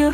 you're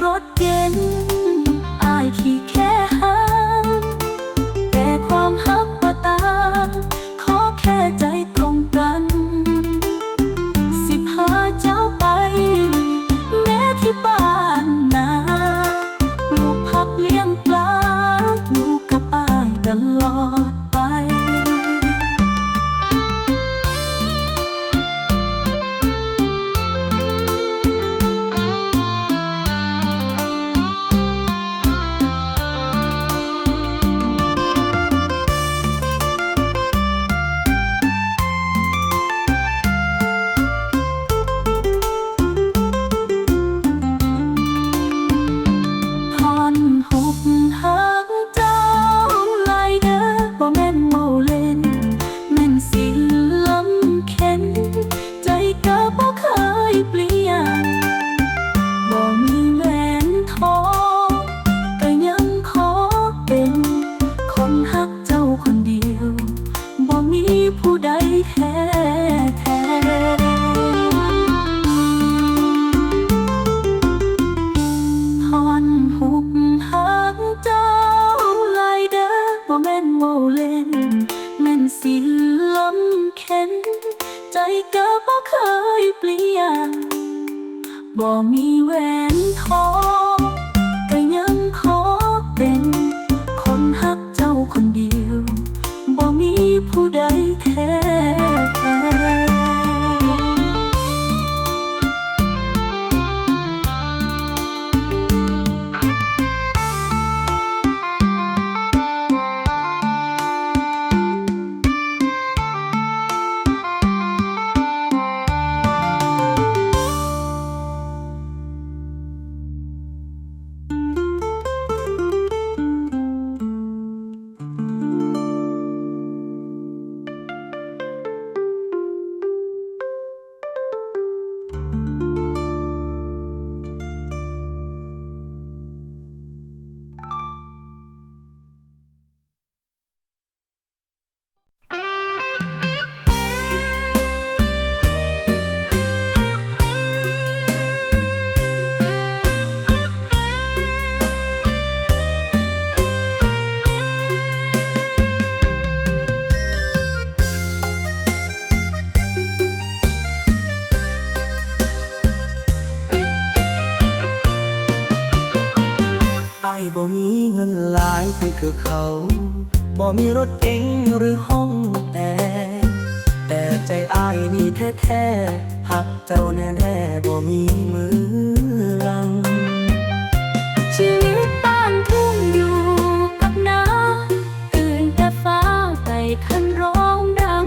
เว่าเล่นแม่นสิลำเข็นใจก็บ่เคยเปลี่ยนบ่มีแหวนทองก็ยังขอเป็น คนฮักเจ้าคนเดียวบ่มีผู้ใด คือเขาบ่มีรถเก๋งหรือห้องแอร์แต่ใจอ้ายมีแท้ๆหักเจ้าแน่ๆบ่มีมือลัง ชีวิตบ้านทุ่งอยู่กับน้ำตื่นแต่ฟ้าไปคันร้องดัง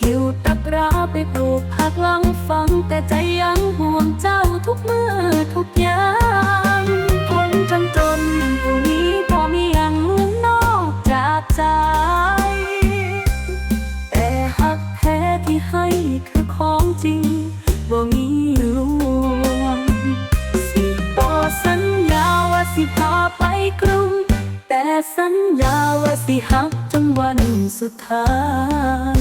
หิวตะกร้าไปปลูกผักหลังฟังแต่ใจยังห่วงเจ้าทุกเมื่อทุกยาม สุดท้าย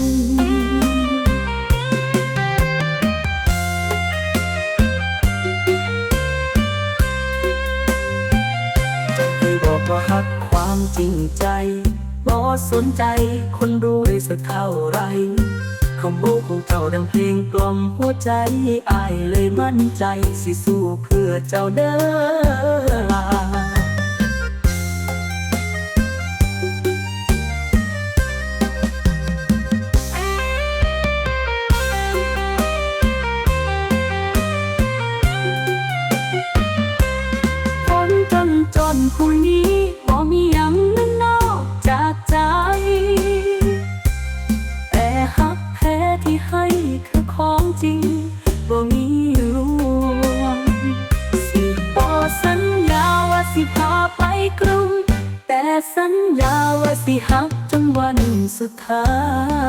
เคยบอกว่าหักความจริงใจบ่สนใจคนรู้ได้สักเท่าไรคำพูดของเจ้าดังเพลงกล่อมหัวใจอายเลยมั่นใจ สิสู้เพื่อเจ้าเด้อ สุ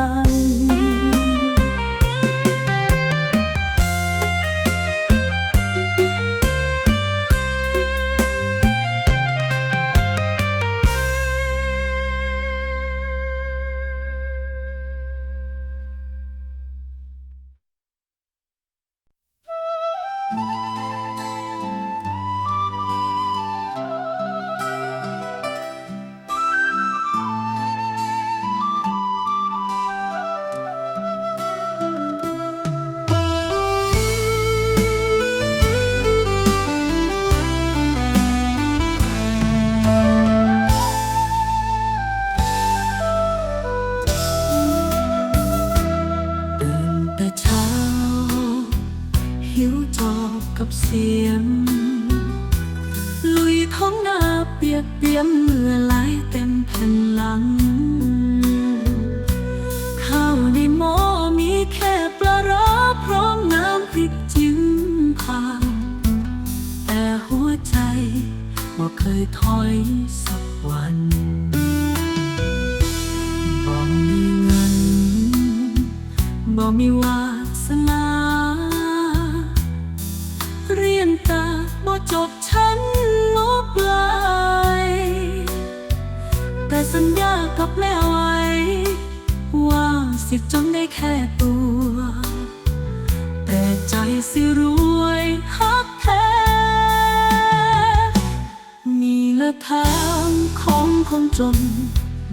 จน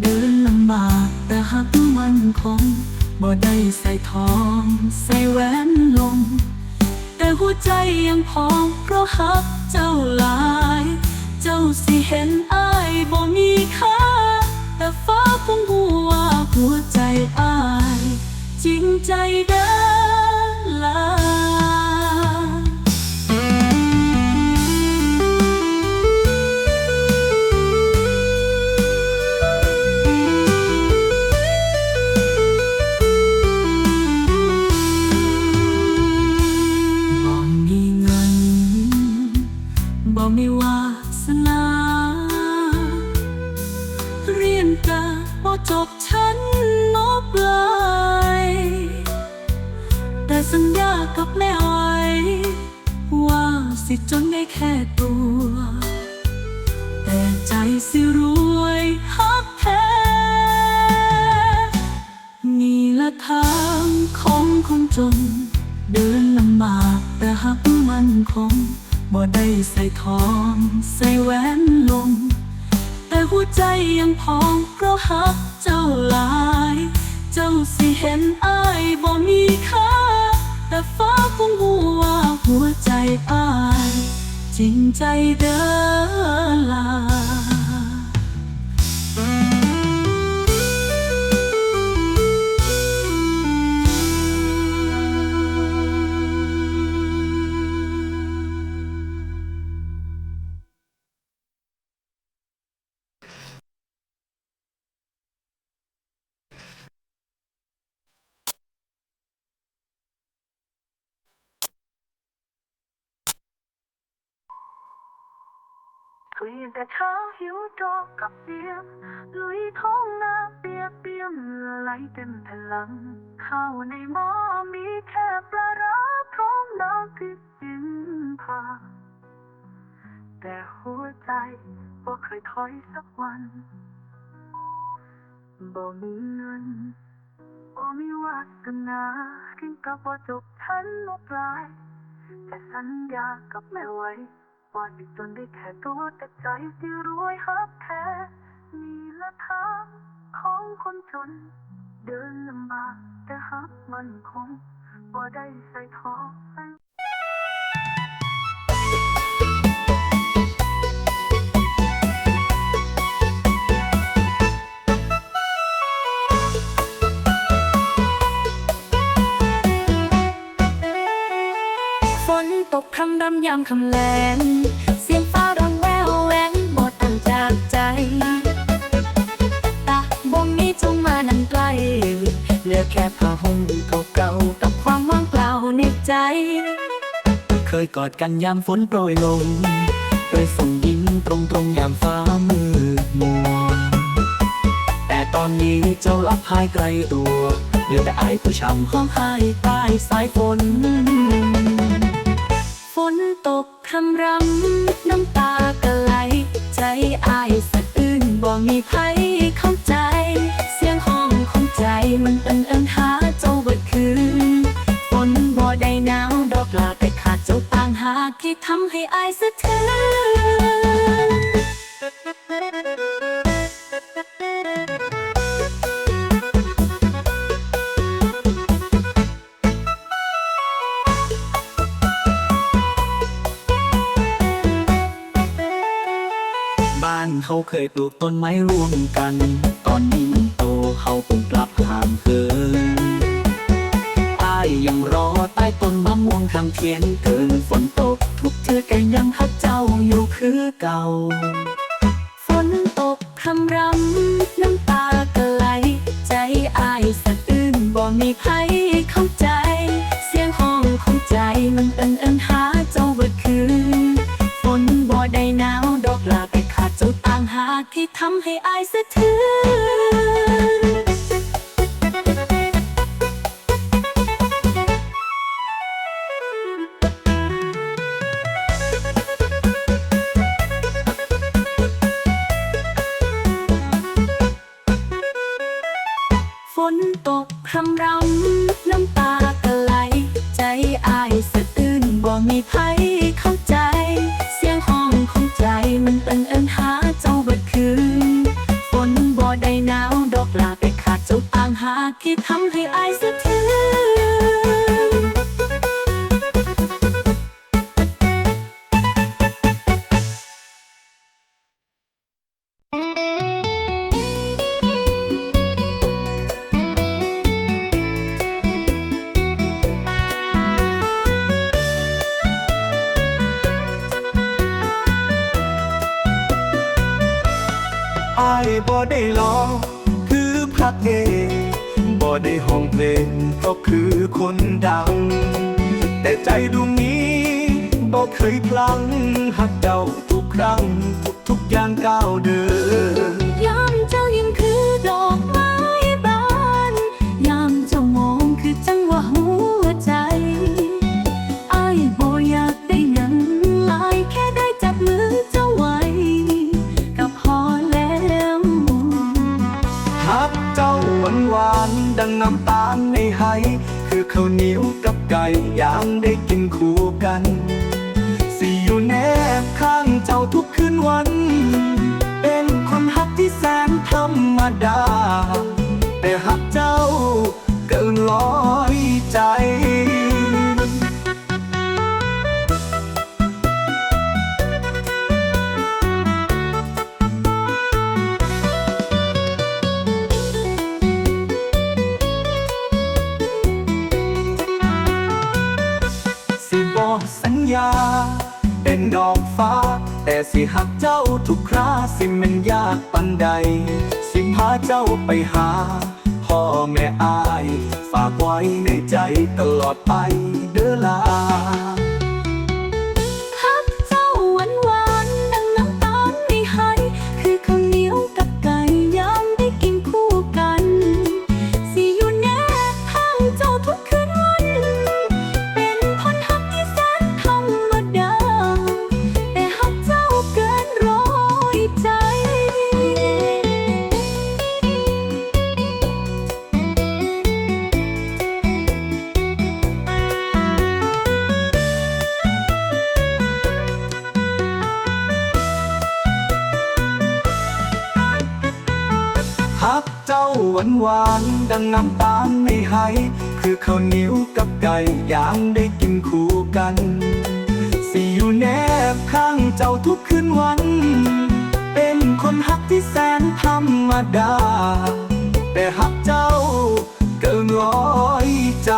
เดินลำบากแต่หักมันคงบ่ได้ใส่ทอง ใส่แหวนลง แต่หัวใจยังพองเพราะหักเจ้าหลาย เจ้าสิเห็นอายบ่มีค่า แต่ฟ้าคงหัวาหัวใจอาย จริงใจเด้อ ใเปียกเปียมเหงื่อไหลเต็มแผ่นหลังข้าวในหม้อมีแค่ปลาร้าพร้อมน้ำพริกกินพาแต่หัวใจบ่เคยถอยสักวันบ่มีเงินบ่มีวาสนาถึงกับว่าจบชั้นมปลายแต่สัญญากับแม่ไว้ ว่าสิจนได้แค่ตัวแต่ใจที่รวยฮักแท้มีละทางของคนจน เดินลำบากแต่ฮักมันคงบ่ได้ใส่ทอง กคำรำยามคำแลงเสียงฟ้าร้องแววแหวงบ่ต่างจากใจตาบงนี้จงมานั่นไกลเหลือแค่ผ้าห่มเก่าๆกับความว่างเปล่าในใจ เคยกอดกันยามฝนโปรยลงโดยส่งยิ้มตรงๆยามฟ้ามืดมัวแต่ตอนนี้เจ้าลับหายไกลตัวเหลือแต่ไอผู้ช้ำห้องไห้ใต้สายฝน นตกคำรำน้ำตากะไหล ใจอายสะอื้นบ่มีใครเข้าใจ เสียงห้องของใจมันเอินเอินหาเจ้าเบิดคืนฝนบ่ได้หนาวดอกลาแต่ขาดเจ้าต่างหากที่ทำให้อายสะเทือน บ้านเขาเคยปลูกต้นไม้ร่วมกัน ตอนนี้มันโตเขาคงกลับห่างเกินอ้ายยังรอใต้ต้นมะม่วงทำเทียนเกินฝนตก ทุกเทือแกยังฮักเจ้าอยู่คือเก่า ฝนตกคำรำน้ำตาก็ไหล ใจอายสะอื้นบ่มีใครเขาากที่ทำให้อายสะเทือนฝนตกคำรำางหากที่ทำให้อายสะเทือนอายบ่ได้ลองคือพระเอก พอได้ห้องเพลงก็คือคนดัง แต่ใจดวงนี้บ่เคยพลังหักเจ้าทุกครั้งทุกทุกอย่างก้าวเดิน ดังน้ำตาลในไหคือข้าวเหนียวกับไก่ย่างได้กินคู่กันสิอยู่แนบข้างเจ้าทุกคืนวัน เป็นคนฮักที่แสนธรรมดา แต่ฮักเจ้าเกินร้อยใจ สิหักเจ้าทุกคราสิมันยากปันใด สิพาเจ้าไปหา พ่อแม่อาย ฝากไว้ในใจตลอดไปเด้อลา หวานหวานดังน้ำตาลไม่ไหคือข้าวเหนียวกับไก่ย่างได้กินคู่กันสิอยู่แนบข้างเจ้าทุกคืนวัน เป็นคนฮักที่แสนธรรมดา แต่ฮักเจ้าก็น้อยใจ